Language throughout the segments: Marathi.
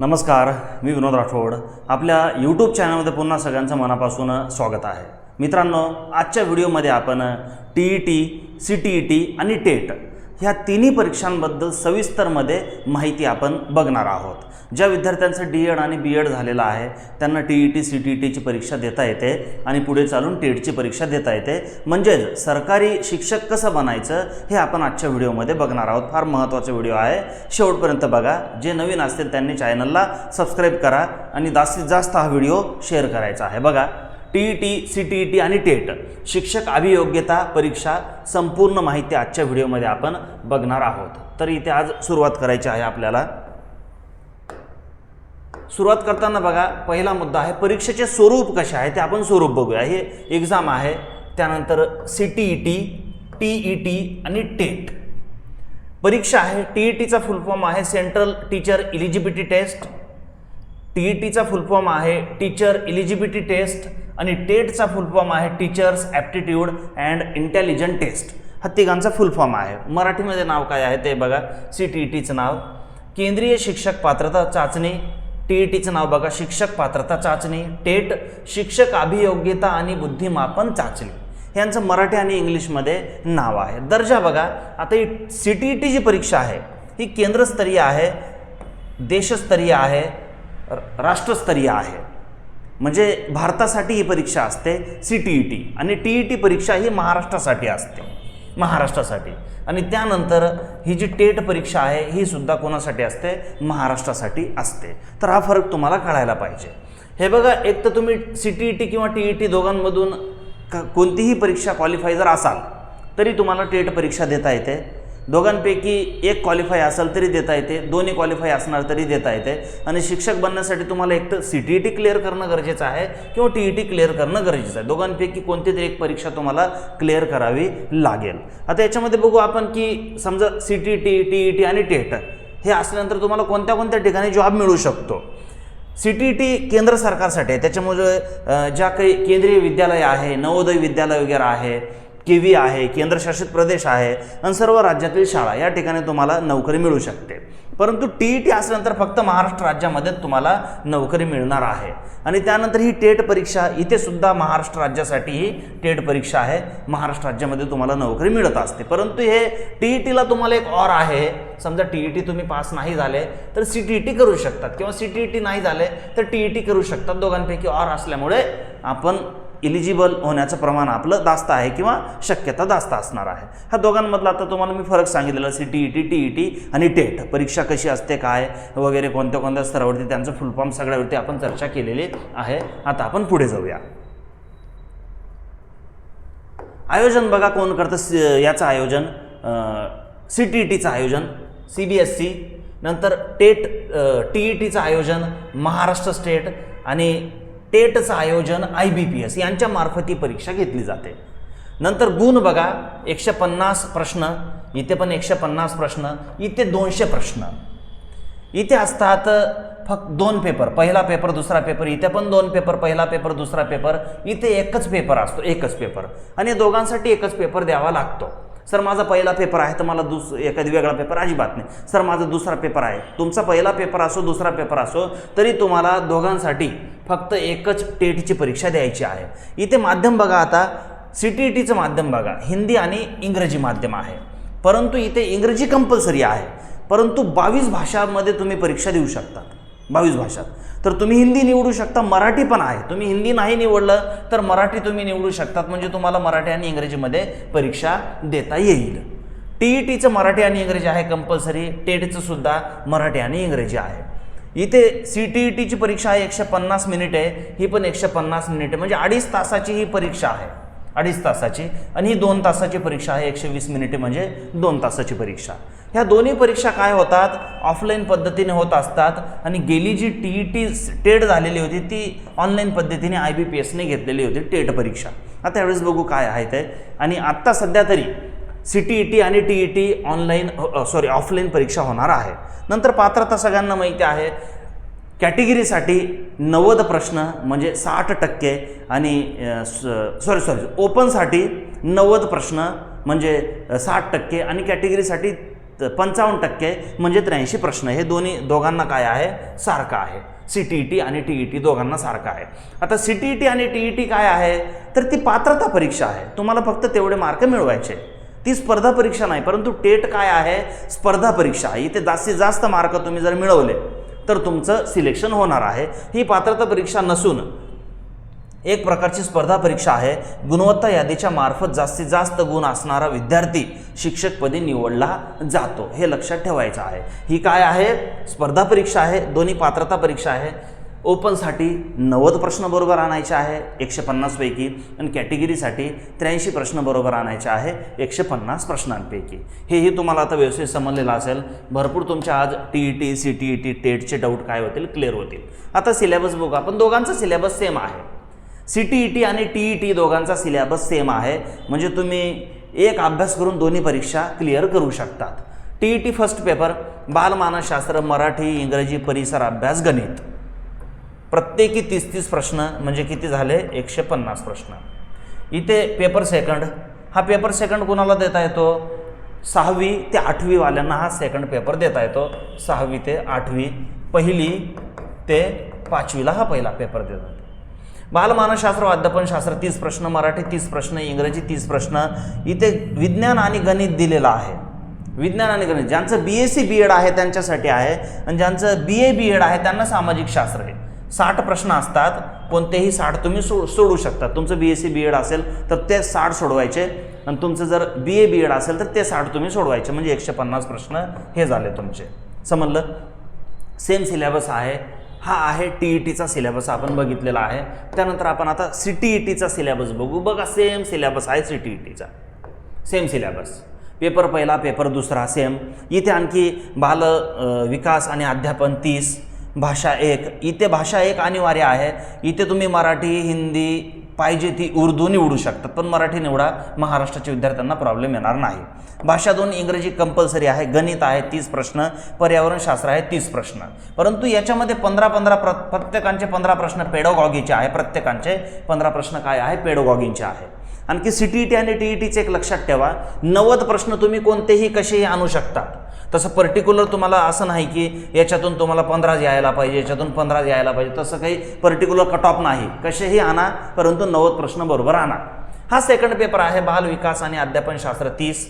नमस्कार मी विनोद राठोड. आपल्या यूट्यूब चॅनलमध्ये पुन्हा सगळ्यांचं मनापासून स्वागत आहे. मित्रांनो आजच्या व्हिडिओमध्ये आपण T E T C T E T आणि टेट ह्या तिन्ही परीक्षांबद्दल सविस्तरमध्ये माहिती आपण बघणार आहोत. ज्या विद्यार्थ्यांचं डी एड आणि बी एड झालेलं आहे त्यांना T E T C T E टीची परीक्षा देता येते आणि पुढे चालून टेटची परीक्षा देता येते. म्हणजेच सरकारी शिक्षक कसं बनायचं हे आपण आजच्या व्हिडिओमध्ये बघणार आहोत. फार महत्त्वाचा व्हिडिओ आहे. शेवटपर्यंत बघा. जे नवीन असतील त्यांनी चॅनलला सबस्क्राईब करा आणि जास्तीत जास्त हा व्हिडिओ शेअर करायचा आहे. बघा. T E T C T E T आणि टेट शिक्षक अभियोग्यता परीक्षा संपूर्ण माहिती आजच्या व्हिडिओमध्ये आपण बघणार आहोत. तर इथे आज सुरुवात करायची आहे आपल्याला. सुरुवात करताना बघा पहिला मुद्दा आहे परीक्षेचे स्वरूप कसे आहे ते आपण स्वरूप बघूया. हे एक्झाम आहे त्यानंतर C T E T T E T आणि टेट परीक्षा आहे टी ई टीचा फुल फॉर्म आहे central teacher eligibility test T E टीचा फुल फॉर्म आहे टीचर इलिजिबिलिटी टेस्ट आणि टेटचा फुल फॉर्म आहे teachers aptitude and intelligent test हा तिघांचा फुल फॉर्म आहे. मराठीमध्ये नाव काय आहे ते बघा सी टी ई टीचं नाव. केंद्रीय शिक्षक पात्रता चाचणी टी ई टीचं नाव बघा. शिक्षक पात्रता चाचणी टेट शिक्षक अभियोग्यता आणि बुद्धिमापन चाचणी. यांचं मराठी आणि इंग्लिशमध्ये नाव आहे. दर्जा बघा. आता ही सी टी ई टी जी परीक्षा आहे ही केंद्रस्तरीय आहे देशस्तरीय आहे राष्ट्रस्तरीय आहे. म्हणजे भारतासाठी ही परीक्षा असते सी टी ई टी. आणि टी ई टी परीक्षा ही महाराष्ट्रासाठी असते. महाराष्ट्रासाठी. आणि त्यानंतर ही जी टेट परीक्षा आहे ही सुद्धा कोणासाठी असते? महाराष्ट्रासाठी असते. तर हा फरक तुम्हाला कळायला पाहिजे. हे बघा एक तर तुम्ही सी टी ई टी किंवा टी ई टी दोघांमधून कोणतीही परीक्षा क्वालिफाय जर असाल तरी तुम्हाला टेट परीक्षा देता येते. दोघांपैकी एक क्वालिफाय असेल तरी देता येते दोन्ही क्वालिफाय असणार तरी देता येते. आणि शिक्षक बनण्यासाठी तुम्हाला एक तर C T E T clear करणं गरजेचं आहे किंवा टी ई टी क्लिअर करणं गरजेचं आहे. दोघांपैकी कोणती तरी एक परीक्षा तुम्हाला क्लिअर करावी लागेल. आता याच्यामध्ये बघू आपण की समजा C T T T E T आणि टेट हे असल्यानंतर तुम्हाला कोणत्या कोणत्या ठिकाणी जॉब मिळू शकतो? सी टी टी केंद्र सरकारसाठी आहे. त्याच्यामुळे ज्या काही केंद्रीय विद्यालय आहे नवोदय विद्यालय वगैरे आहे के व्ही आहे केंद्रशासित प्रदेश आहे आणि सर्व राज्यातील शाळा या ठिकाणी तुम्हाला नोकरी मिळू शकते. परंतु टी ई टी असल्यानंतर फक्त महाराष्ट्र राज्यामध्ये तुम्हाला नोकरी मिळणार आहे. आणि त्यानंतर ही टेट परीक्षा इथे सुद्धा महाराष्ट्र राज्यासाठी ही टेट परीक्षा आहे. महाराष्ट्र राज्यामध्ये तुम्हाला नोकरी मिळत असते. परंतु हे टी ई टीला तुम्हाला एक ऑर आहे. समजा टी ई टी तुम्ही पास नाही झाले तर सी टी ई टी करू शकतात. किंवा सी टी ई टी नाही झाले तर टी ई टी करू शकतात. दोघांपैकी ऑर असल्यामुळे आपण इलिजिबल होण्याचं प्रमाण आपलं जास्त आहे किंवा शक्यता जास्त असणार आहे. ह्या दोघांमधला आता तुम्हाला मी फरक सांगितलेला C T E T T E T आणि टेट परीक्षा कशी असते काय वगैरे कोणत्या कोणत्या स्तरावरती त्यांचं फुल फॉर्म सगळ्यावरती आपण चर्चा केलेली आहे. आता आपण पुढे जाऊया. आयोजन बघा कोण करतं याचं आयोजन सी टी ई टीचं आयोजन सी बी एस सी नंतर टेट टी ई टीचं आयोजन महाराष्ट्र स्टेट आणि टेटचं आयोजन आय बी पी एस यांच्या मार्फत ही परीक्षा घेतली जाते. नंतर गुण बघा एकशे पन्नास प्रश्न इथे पण एकशे पन्नास प्रश्न इथे दोनशे प्रश्न. इथे असतात फक्त दोन पेपर पहिला पेपर दुसरा पेपर इथे पण दोन पेपर पहिला पेपर दुसरा पेपर इथे एकच पेपर असतो एकच पेपर. आणि दोघांसाठी एकच पेपर द्यावा लागतो. सर माझा पहिला पेपर आहे तर मला दुस एखादी वेगळा पेपर अजिबात नाही. सर माझा दुसरा पेपर आहे. तुमचा पहिला पेपर असो दुसरा पेपर असो तरी तुम्हाला दोघांसाठी फक्त एकच टेटची परीक्षा द्यायची आहे. इथे माध्यम बघा आता. सी टी ई टीचं माध्यम बघा. हिंदी आणि इंग्रजी माध्यम आहे. परंतु इथे इंग्रजी कंपल्सरी आहे. परंतु बावीस भाषांमध्ये तुम्ही परीक्षा देऊ शकतात बावीस भाषा तर तुम्ही हिंदी निवडू शकता मराठी पण आहे. तुम्ही हिंदी नाही निवडलं तर मराठी तुम्ही निवडू शकतात. म्हणजे तुम्हाला मराठी आणि इंग्रजीमध्ये परीक्षा देता येईल. टी ई टीचं मराठी आणि इंग्रजी आहे कंपल्सरी टेटचं सुद्धा मराठी आणि इंग्रजी आहे. इथे सी टी ई टीची परीक्षा आहे एकशे पन्नास मिनिट आहे ही पण एकशे पन्नास मिनिट आहे म्हणजे अडीच तासाची ही परीक्षा आहे. अडीच तासाची आणि ही दोन तासाची परीक्षा आहे एकशे वीस मिनिटे म्हणजे दोन तासाची परीक्षा. ह्या दोन्ही परीक्षा काय होतात? ऑफलाईन पद्धतीने होत असतात आणि गेली जी टी ई टी टेट झालेली होती ती ऑनलाईन पद्धतीने आय बी पी एसने घेतलेली होती टेट परीक्षा. आता यावेळेस बघू काय आहे ते. आणि आत्ता सध्या तरी सी टी ई टी आणि टी ई टी ऑनलाईन हो, सॉरी ऑफलाईन परीक्षा होणार आहे. नंतर पात्रता सगळ्यांना माहिती आहे. कॅटेगरीसाठी नव्वद प्रश्न म्हणजे साठ टक्के आणि सॉरी सॉरी ओपनसाठी नव्वद प्रश्न म्हणजे साठ टक्के आणि कॅटेगरीसाठी पंचावन्न टक्के म्हणजे त्र्याऐंशी प्रश्न. हे दोन्ही दोघांना काय आहे? सारखं आहे. सी टी ई टी आणि टी ई टी दोघांना सारखं आहे. आता सी टी ई टी आणि टी ई टी काय आहे? तर ती पात्रता परीक्षा आहे. तुम्हाला फक्त तेवढे मार्क मिळवायचे. ती स्पर्धा परीक्षा नाही परंतु टेट काय आहे? स्पर्धा परीक्षा. आहे इथे जास्तीत जास्त मार्क तुम्ही जर मिळवले तर तुमचं सिलेक्शन होणार आहे. ही पात्रता परीक्षा नसून एक प्रकारची स्पर्धा परीक्षा आहे. गुणवत्ता यादीच्या मार्फत जास्तीत जास्त गुण असणारा विद्यार्थी शिक्षकपदी निवडला जातो. हे लक्षात ठेवायचं आहे. ही काय आहे? स्पर्धा परीक्षा आहे. दोन्ही पात्रता परीक्षा आहे. ओपनसाठी नव्वद प्रश्न बरोबर आणायचे आहे एकशे पन्नासपैकी आणि कॅटेगरीसाठी त्र्याऐंशी प्रश्न बरोबर आणायचे आहे एकशे पन्नास प्रश्नांपैकी. हेही तुम्हाला आता व्यवस्थित समजलेलं असेल. भरपूर तुमच्या आज T E T C T E T टेटचे doubt काय होतील क्लिअर होतील. आता सिलेबस बघू. आपण दोघांचा सिलेबस सेम आहे. सी टी ई टी आणि टी ई टी दोघांचा सिलेबस सेम आहे. म्हणजे तुम्ही एक अभ्यास करून दोन्ही परीक्षा क्लिअर करू शकतात. T E T first paper बालमानसशास्त्र Marathi इंग्रजी परिसर अभ्यास गणित. प्रत्येकी तीस तीस प्रश्न म्हणजे किती झाले? एकशे पन्नास प्रश्न. इथे पेपर सेकंड हा पेपर सेकंड कुणाला देता येतो? सहावी ते आठवीवाल्यांना हा सेकंड पेपर देता येतो. सहावी ते आठवी. पहिली ते पाचवीला हा पहिला पेपर देतात. बालमानसशास्त्र व अध्यापनशास्त्र तीस प्रश्न मराठी तीस प्रश्न इंग्रजी तीस प्रश्न. इथे विज्ञान आणि गणित दिलेलं आहे. विज्ञान आणि गणित. ज्यांचं B S C B Ed आहे त्यांच्यासाठी आहे. आणि ज्यांचं बी ए बी एड आहे त्यांना सामाजिक शास्त्र आहे. साठ प्रश्न असतात कोणतेही साठ तुम्ही सो सोडू शकता. तुमचं B S C B Ed असेल तर ते साठ सोडवायचे. आणि तुमचं जर बी ए बी एड असेल तर ते साठ तुम्ही सोडवायचे. म्हणजे एकशे पन्नास प्रश्न हे झाले तुमचे. समजलं? सेम सिलेबस आहे. हा आहे टी ई टीचा सिलेबस आपण बघितलेला आहे. त्यानंतर आपण आता सी टी ई टीचा सिलेबस बघू. बघा सेम सिलेबस आहे सी टी ई टीचा सेम सिलेबस पेपर पहिला पेपर दुसरा सेम इथे आणखी बाल विकास आणि अध्यापन तीस. भाषा एक. इथे भाषा एक अनिवार्य आहे. इथे तुम्ही मराठी हिंदी पाहिजे ती उर्दू निवडू शकतात पण मराठी निवडा महाराष्ट्राच्या विद्यार्थ्यांना प्रॉब्लेम येणार नाही. भाषा दोन इंग्रजी कंपल्सरी आहे. गणित आहे तीस प्रश्न. पर्यावरणशास्त्र आहे तीस प्रश्न. परंतु याच्यामध्ये पंधरा पंधरा प्र प्रत्येकांचे पंधरा प्रश्न पेडोगॉगीचे आहे. प्रत्येकांचे पंधरा प्रश्न काय आहे? पेडोगॉगींचे आहे. आणखी सी टी ई टी आणि टी ई टीचे एक लक्षात ठेवा. नव्वद प्रश्न तुम्ही कोणतेही कसेही आणू शकता तसं पर्टिक्युलर तुम्हाला असं नाही की याच्यातून तुम्हाला पंधराच यायला पाहिजे याच्यातून पंधराच यायला पाहिजे. तसं काही पर्टिक्युलर कट ऑफ नाही. कसेही आणा परंतु नव्वद प्रश्न बरोबर आणा. हा सेकंड पेपर आहे बाल विकास आणि अध्यापनशास्त्र तीस.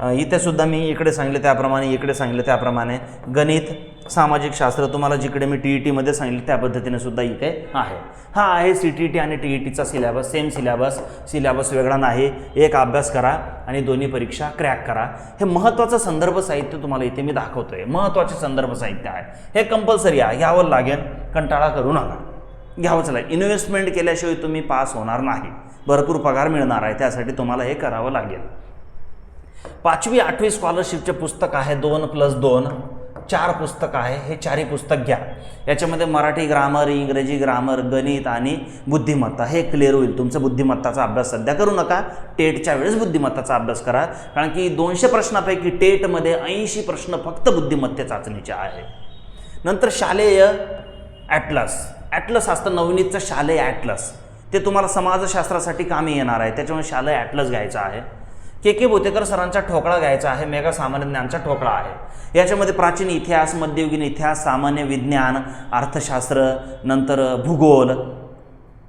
इथे सुद्धा मी इकडे सांगितलं त्याप्रमाणे इकडे सांगितलं त्याप्रमाणे. गणित सामाजिक शास्त्र तुम्हाला जिकडे मी टी ई टीमध्ये सांगितलं त्या पद्धतीने सुद्धा इथे आहे. हा आहे सी टी ई टी आणि टी ई टीचा सिलेबस सेम सिलेबस सिलेबस वेगळा नाही. एक अभ्यास करा आणि दोन्ही परीक्षा क्रॅक करा. हे महत्त्वाचं संदर्भ साहित्य तुम्हाला इथे मी दाखवतोय. महत्त्वाचे संदर्भ साहित्य आहे. हे कंपल्सरी आहे. घ्यावं लागेल. कंटाळा करू नका. घ्यावंच लागेल. इन्व्हेस्टमेंट केल्याशिवाय तुम्ही पास होणार नाही. भरपूर पगार मिळणार आहे. त्यासाठी तुम्हाला हे करावं लागेल. पाचवी आठवी स्कॉलरशिपचे पुस्तक आहे दोन प्लस दोन चार पुस्तक आहे हे चारही पुस्तक घ्या. याच्यामध्ये मराठी ग्रामर इंग्रजी ग्रामर गणित आणि बुद्धिमत्ता हे क्लिअर होईल. तुमचा बुद्धिमत्ताचा अभ्यास सध्या करू नका. टेटच्या वेळेस बुद्धिमत्ताचा अभ्यास करा. कारण की दोनशे प्रश्नापैकी टेटमध्ये ऐंशी प्रश्न फक्त बुद्धिमत्ते चाचणीचे आहे. नंतर शालेय ॲटलस ॲटलस असतं नवनीतचं शालेय ॲटलस ते तुम्हाला समाजशास्त्रासाठी कामी येणार आहे. त्याच्यामुळे शालेय ॲटलस घ्यायचं आहे. के के बोतेकर सरांचा ठोकळा घ्यायचा आहे मेगा सामान्य ज्ञानचा ठोकळा आहे. याच्यामध्ये प्राचीन इतिहास मध्ययुगीन इतिहास सामान्य विज्ञान अर्थशास्त्र नंतर भूगोल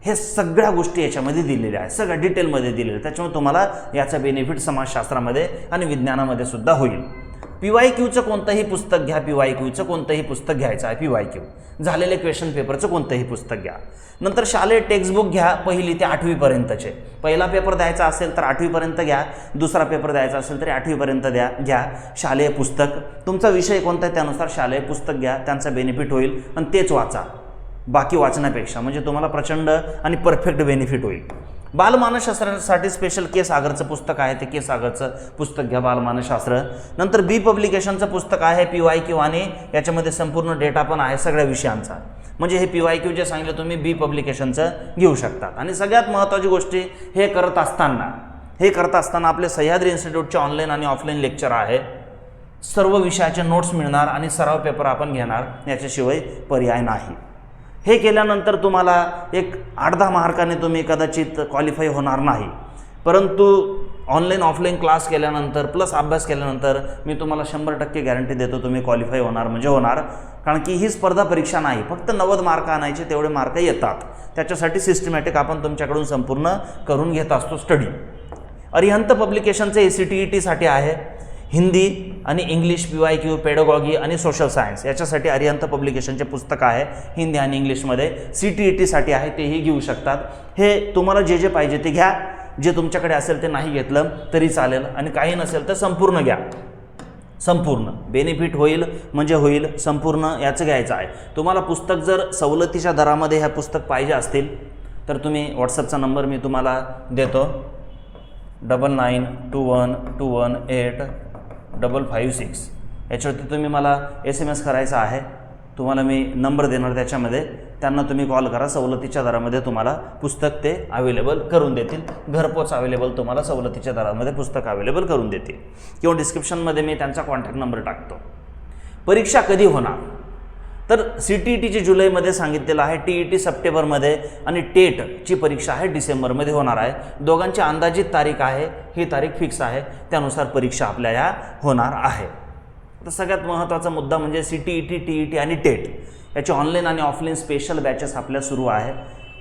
हे सगळ्या गोष्टी याच्यामध्ये दिलेल्या आहेत. सगळ्या डिटेलमध्ये दिलेल्या त्याच्यामुळे तुम्हाला याचा बेनिफिट समाजशास्त्रामध्ये आणि विज्ञानामध्ये सुद्धा होईल. पी वाय क्यूचं कोणतंही पुस्तक घ्या पी वाय क्यूचं कोणतंही पुस्तक घ्यायचं आहे पी वाय क्यू. झालेले क्वेश्चन पेपरचं कोणतंही पुस्तक घ्या. नंतर शालेय टेक्स्टबुक घ्या पहिली ते आठवीपर्यंतचे. पहिला पेपर द्यायचा असेल तर आठवीपर्यंत घ्या दुसरा पेपर द्यायचा असेल तरी आठवीपर्यंत द्या घ्या. शालेय पुस्तक. तुमचा विषय कोणता आहे त्यानुसार शालेय पुस्तक घ्या त्यांचा बेनिफिट होईल आणि तेच वाचा. बाकी वाचण्यापेक्षा म्हणजे तुम्हाला प्रचंड आणि परफेक्ट बेनिफिट होईल. बालमानसशास्त्रासाठी स्पेशल के सागरचं पुस्तक आहे ते के सागरचं पुस्तक घ्या बालमानसशास्त्र. नंतर बी पब्लिकेशनचं पुस्तक आहे पी वाय क्यू आणि याच्यामध्ये संपूर्ण डेटा पण आहे सगळ्या विषयांचा. म्हणजे हे पी वाय क्यू जे सांगितलं तुम्ही बी पब्लिकेशनचं घेऊ शकतात आणि सगळ्यात महत्त्वाची गोष्टी हे करत असताना हे करत असताना आपले सह्याद्री इन्स्टिट्यूटचे ऑनलाईन आणि ऑफलाईन लेक्चर आहे. सर्व विषयाचे नोट्स मिळणार आणि सराव पेपर आपण घेणार याच्याशिवाय पर्याय नाही. हे केल्यानंतर तुम्हाला एक आठ दहा मार्काने तुम्ही कदाचित क्वालिफाय होणार नाही. परंतु ऑनलाईन ऑफलाईन क्लास केल्यानंतर प्लस अभ्यास केल्यानंतर मी तुम्हाला शंभर टक्के गॅरंटी देतो तुम्ही क्वालिफाय होणार म्हणजे होणार. कारण की ही स्पर्धा परीक्षा नाही फक्त नव्वद मार्क आणायचे तेवढे मार्क येतात. त्याच्यासाठी सिस्टमॅटिक आपण तुमच्याकडून संपूर्ण करून घेत असतो स्टडी अरिहंत पब्लिकेशनचे ए सी टी ई टीसाठी आहे. हिंदी आणि English P Y Q pedagogy आणि सोशल सायन्स याच्यासाठी अरिहंत पब्लिकेशनचे पुस्तक आहे हिंदी आणि इंग्लिशमध्ये. सी टी ई टीसाठी आहे तेही घेऊ शकतात. हे तुम्हाला जे जे पाहिजे ते घ्या. जे तुमच्याकडे असेल ते नाही घेतलं तरी चालेल. आणि काही नसेल तर संपूर्ण घ्या. संपूर्ण. बेनिफिट होईल म्हणजे होईल संपूर्ण याचं घ्यायचं आहे. तुम्हाला पुस्तक जर सवलतीच्या दरामध्ये ह्या पुस्तक पाहिजे असतील तर तुम्ही व्हॉट्सअपचा नंबर मी तुम्हाला देतो. Double nine two one two one eight double five six याच्यावरती तुम्ही मला एस एम एस करायचा आहे. तुम्हाला मी नंबर देणार त्याच्यामध्ये. त्यांना तुम्ही कॉल करा. सवलतीच्या दरामध्ये तुम्हाला पुस्तक ते अवेलेबल करून देतील. घरपोच अवेलेबल तुम्हाला सवलतीच्या दरामध्ये पुस्तक अवेलेबल करून देतील. किंवा डिस्क्रिप्शनमध्ये मी त्यांचा कॉन्टॅक्ट नंबर टाकतो. परीक्षा कधी होणार? तर सी टी ई टीची जुलैमध्ये सांगितलेलं आहे टी ई टी सप्टेंबरमध्ये आणि टेटची परीक्षा आहे डिसेंबरमध्ये होणार आहे. दोघांची अंदाजित तारीख आहे ही तारीख फिक्स आहे त्यानुसार परीक्षा आपल्या या होणार आहे. तर सगळ्यात महत्त्वाचा मुद्दा म्हणजे C T E T T E T आणि टेट. याची ऑनलाईन आणि ऑफलाईन स्पेशल बॅचेस आपल्या सुरू आहे.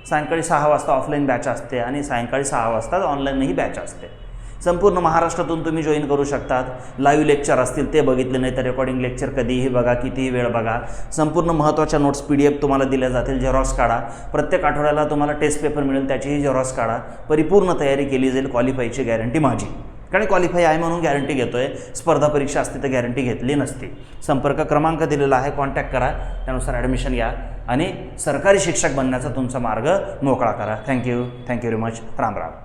सायंकाळी सहा वाजता ऑफलाईन बॅच असते आणि सायंकाळी सहा वाजता ऑनलाईनही बॅच असते. संपूर्ण महाराष्ट्रातून तुम्ही जॉईन करू शकतात. लाईव्ह लेक्चर असतील ते बघितले नाही तर रेकॉर्डिंग लेक्चर कधीही बघा कितीही वेळ बघा. संपूर्ण महत्त्वाच्या नोट्स पी डी एफ तुम्हाला दिल्या जातील झेरॉक्स काढा. प्रत्येक आठवड्याला तुम्हाला टेस्ट पेपर मिळेल त्याचीही झेरॉक्स काढा. परिपूर्ण तयारी केली जाईल क्वालिफायची गॅरंटी माझी. कारण क्वालिफाय आहे म्हणून गॅरंटी घेतो आहे स्पर्धा परीक्षा असते तर गॅरंटी घेतली नसती. संपर्क क्रमांक दिलेला आहे कॉन्टॅक्ट करा. त्यानुसार ॲडमिशन घ्या. आणि सरकारी शिक्षक बनण्याचा तुमचा मार्ग मोकळा करा. Thank you thank you very much Ram Ram.